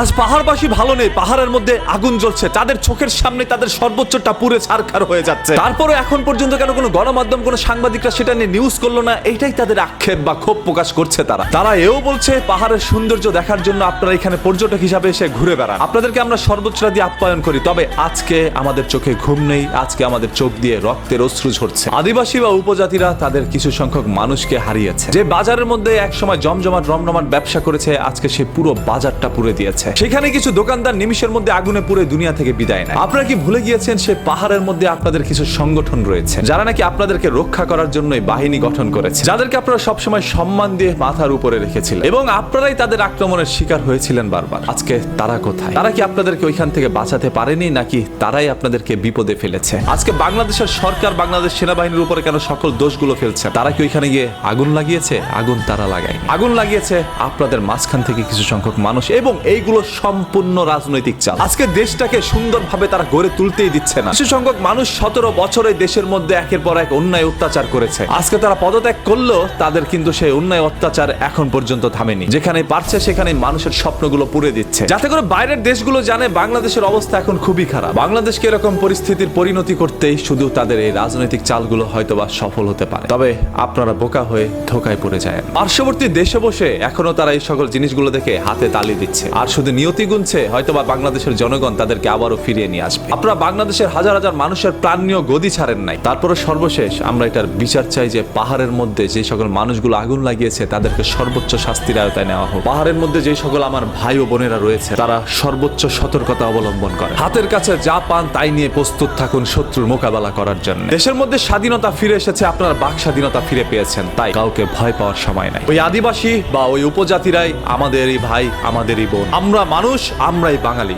আজ পাহাড়বাসী ভালো নেই, পাহাড়ের মধ্যে আগুন জ্বলছে, তাদের চোখের সামনে তাদের সর্বোচ্চটা পুরে ছারখার হয়ে যাচ্ছে। তারপরে এখন পর্যন্ত কেন কোনো গণমাধ্যম, কোনো সাংবাদিকরা সেটা নিয়ে নিউজ করল না, এটাই তাদের আক্ষেপ বা ক্ষোভ প্রকাশ করছে তারা। তারা এও বলছে, পাহাড়ের সৌন্দর্য দেখার জন্য আপনারা এখানে পর্যটক হিসাবে এসে ঘুরে বেড়ান। আপনাদেরকে আমরা সর্বোচ্চটা দিয়ে আপ্যায়ন করি, তবে আজকে আমাদের চোখে ঘুম নেই, আজকে আমাদের চোখ দিয়ে রক্তের অশ্রু ঝরছে। আদিবাসী বা উপজাতিরা তাদের কিছু সংখ্যক মানুষকে হারিয়েছে। যে বাজারের মধ্যে একসময় জমজমাট, রমরমাট ব্যবসা করেছে, আজকে সে পুরো বাজারটা পুড়ে দিয়েছে। সেখানে কিছু দোকানদার নিমিশের মধ্যে আগুনে পুড়ে দুনিয়া থেকে বিদায় নেয়। আপনারা কি ভুলে গিয়েছেন সে পাহাড়ের মধ্যে আপনাদের কিছু সংগঠন রয়েছে? যারা নাকি আপনাদেরকে রক্ষা করার জন্যই বাহিনী গঠন করেছে। যাদেরকে আপনারা সবসময় সম্মান দিয়ে মাথার উপরে রেখেছিলেন। এবং আপনারাই তাদের আক্রমণের শিকার হয়েছিলেন বারবার। আজকে তারা কোথায়? তারা কি আপনাদেরকে ওইখান থেকে বাঁচাতে পারেনি, নাকি তারাই আপনাদেরকে বিপদে ফেলেছে? আজকে বাংলাদেশের সরকার বাংলাদেশ সেনাবাহিনীর উপরে কেন সকল দোষগুলো ফেলছে? তারা কি ওইখানে গিয়ে আগুন লাগিয়েছে? আগুন তারা লাগায় আগুন লাগিয়েছে আপনাদের মাঝখান থেকে কিছু সংখ্যক মানুষ। এবং এইগুলো সম্পূর্ণ রাজনৈতিক চাল আজকে দেশটাকে সুন্দরভাবে তারা গড়ে তুলতেই দিচ্ছে না। কিছু সংখ্যক মানুষ সতেরো বছরে দেশের মধ্যে একের পর এক অন্যায় অত্যাচার করেছে। আজকে তারা পদত্যাগ করলেও তাদের কিন্তু সেই অন্যায় অত্যাচার এখন পর্যন্ত থামেনি। যেখানে পারছে সেখানে মানুষের স্বপ্নগুলো পুড়ে দিচ্ছে। যাতে করে বাইরের দেশগুলো জানে, বাংলাদেশের অবস্থা এখন খুবই খারাপ। বাংলাদেশকে এরকম পরিস্থিতির পরিণতি করতেই শুধু তাদের এই রাজনৈতিক চালগুলো হয়তোবা সফল হতে পারে। তবে আপনারা বোকা হয়ে ধোকায় পড়ে যায় পার্শ্ববর্তী দেশে বসে এখনও তারা এই সকল জিনিসগুলো দেখে হাতে তালি দিচ্ছে। আর শুধু নিয়তি গুনছে, হয়তোবা বাংলাদেশের জনগণ তাদেরকে আবারও ফিরিয়ে নিয়ে আসবে। আপনারা বাংলাদেশের হাজার হাজার মানুষের প্রাণ নিয়েও গদি ছাড়েন নাই। তারপরে সর্বশেষ আমরা এটার বিচার চাই যে পাহাড়ের মধ্যে যে সকল মানুষগুলো আগুন লাগিয়েছে, তাদেরকে সর্বোচ্চ শাস্তির আয়তায় নেওয়া হোক। পাহাড়ের মধ্যে যে সকল আমার ভাই ও বোনেরা রয়েছে, তারা সর্বোচ্চ সতর্কতা অবলম্বন করে। হাতের কাছে যা পান তাই নিয়ে প্রস্তুত থাকুন শত্রুর মোকাবেলা করার জন্য। দেশের মধ্যে স্বাধীনতা ফিরে এসেছে, আপনার বাক স্বাধীনতা ফিরে পেয়েছেন, তাই কাউকে ভয় পাওয়ার সময় নাই। ওই আদিবাসী বা ওই উপজাতিরাই আমাদেরই ভাই, আমাদেরই বোন। আমরা মানুষ আমরাই বাঙালি।